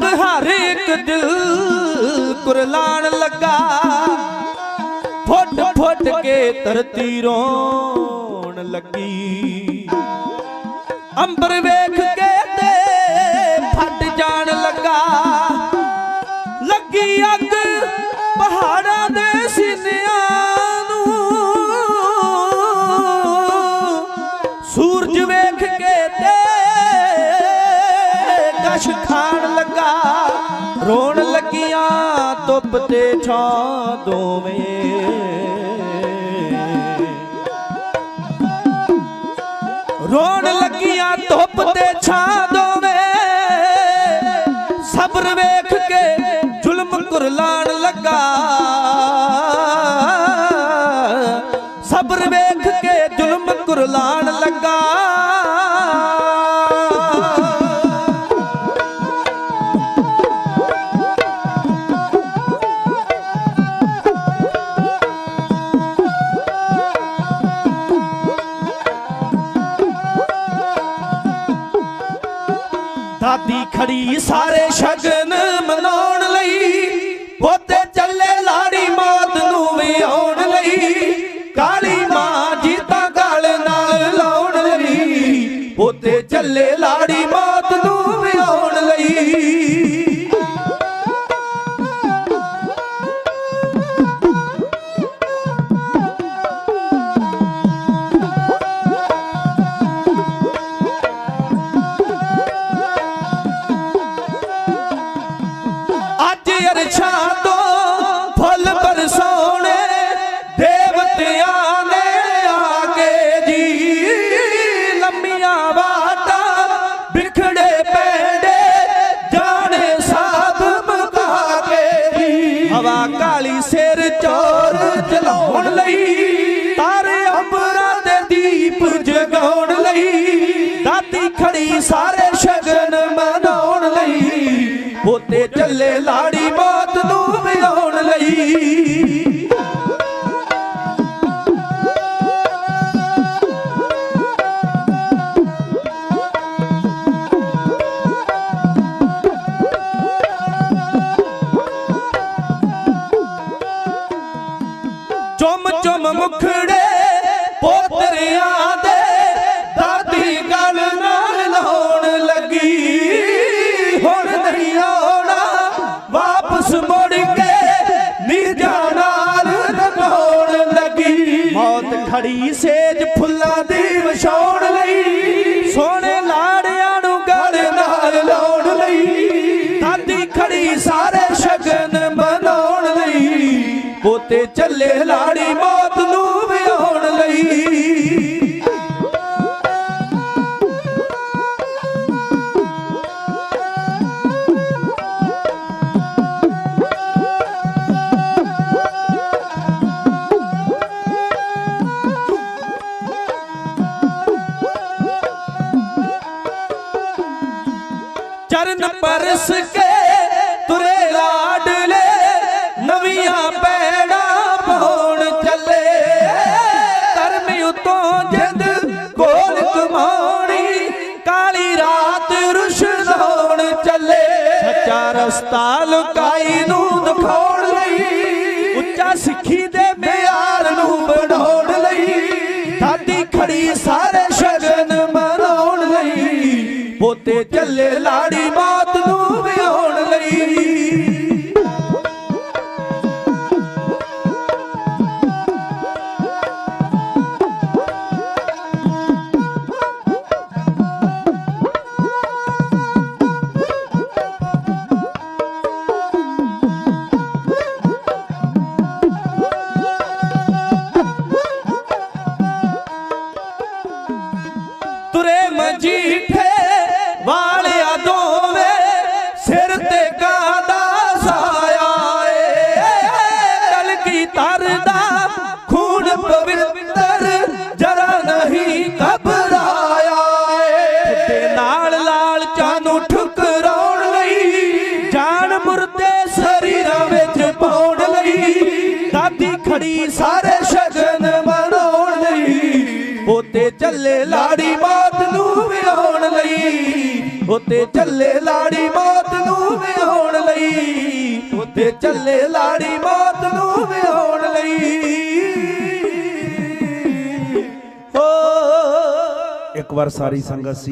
ਰੱਬ ਹਰ ਇੱਕ ਦਿਲ ਕੁਰਲਾਣ ਲੱਗਾ। ਫੁੱਟ ਫੁੱਟ ਕੇ ਧਰਤੀ ਰੋਣ ਲੱਗੀ। ਅੰਬਰ ਵੇਖ ਕੇ ਰੋਣ ਲੱਗੀਆਂ, ਧੁੱਪ ਤੇ ਛਾਂ ਦੋਵੇਂ। ਰੋਣ ਲੱਗੀਆਂ, ਧੁੱਪ ਤੇ ਛਾਂ ਦੋਵੇਂ। ਸਬਰ ਵੇਖ ਕੇ ਜ਼ੁਲਮ ਕੁਰਲਾਣ ਲੱਗਾ। ਸਬਰ ਵੇਖ ਕੇ ਦਾਦੀ ਖੜੀ ਸਾਰੇ ਸ਼ਗਨ ਮਨਾਉਣ ਲਈ। ਪੋਤੇ ਚੱਲੇ ਲਾੜੀ ਮਾਤ ਨੂੰ ਵਿਆਉਣ ਲਈ। ਕਾਲੀ ਮਾਂ ਜੀ ਤਾਂ ਗਲ ਨਾਲ ਲਾਉਣ ਲਈ। ਪੋਤੇ ਚੱਲੇ ਚੋਰ ਲਈ, ਤਾਰੇ ਅੰਬਰਾਂ ਦੇ ਦੀਪ ਜਗਾਉਣ ਲਈ ਦਾਦੀ ਖੜੀ ਸਾਰੇ ਸ਼ਗਨ ਮਨਾਉਣ ਲਈ, ਪੋਤੇ ਚੱਲੇ ਲਾੜੀ ਮਾਤ ਨੂੰ ਵਿਆਉਣ ਲਈ। ਚੁੰਮ ਚੁੰਮ ਮੁਖੜੇ ਪੋਤਰਿਆਂ ਦੇ। ਦਾਦੀ ਗਲ ਨਾਲ ਲਾਉਣ ਲੱਗੀ। ਹੁਣ ਨਹੀਂ ਆਉਣਾ। ਵਾਪਸ ਮੁੜ ਕੇ ਨਿਰਜਾ ਨਾਲ ਰਗਾਉਣ ਲੱਗੀ। ਮੌਤ ਖੜੀ ਸੇਜ ਫੁੱਲਾਂ ਦੀ ਵਿਛਾਉਣ ਲਈ। ਸੋਹਣੇ ਲਾੜਿਆਂ ਨੂੰ ਗਲ ਨਾਲ ਲਾਉਣ ਲਈ। ਚੱਲੇ ਲਾੜੀ ਮੌਤ ਨੂੰ ਵਿਆਉਣ ਲਈ। ਚਰਨ ਪਰਸ ਕੇ ਤੁਰੇ ਲਾਡ ਧਰਮ ਜਿੰਦ ਕੋਲ ਕਮਾਉਣੀ, ਕਾਲੀ ਰਾਤ ਰੁਸ਼ਨਾਉਣ ਚੱਲੇ। ਸੱਚਾ ਰਸਤਾ ਲੁਕਾਈ ਨੂੰ ਦਿਖਾਉਣ ਲਈ, ਉੱਚਾ ਸਿੱਖੀ ਦੇ ਮਿਆਰ ਨੂੰ ਬਣਾਉਣ ਲਈ ਸਾਡੀ ਖੜੀ ਸਾਰੇ ਸ਼ਗਨ ਮਨਾਉਣ ਲਈ, ਪੋਤੇ ਚੱਲੇ ਲਾੜੀ ਮਾਤ ਦਾਦੀ ਸਾਰੇ ਸ਼ਗਨ ਮਨਾਉਣ ਲਈ ਪੋਤੇ ਚੱਲੇ ਲਾੜੀ ਮਾਤ ਨੂੰ ਵਿਆਉਣ ਲਈ ਪੋਤੇ ਚੱਲੇ ਲਾੜੀ ਮਾਤ ਨੂੰ ਵਿਆਉਣ ਲਈ ਪੁੱਤੇ ਚੱਲੇ ਲਾੜੀ ਮੌਤ ਨੂੰ ਵਿਆਉਣ ਲਈ। ਹੋ ਇੱਕ ਵਾਰ ਸਾਰੀ ਸੰਗਤ ਸੀ।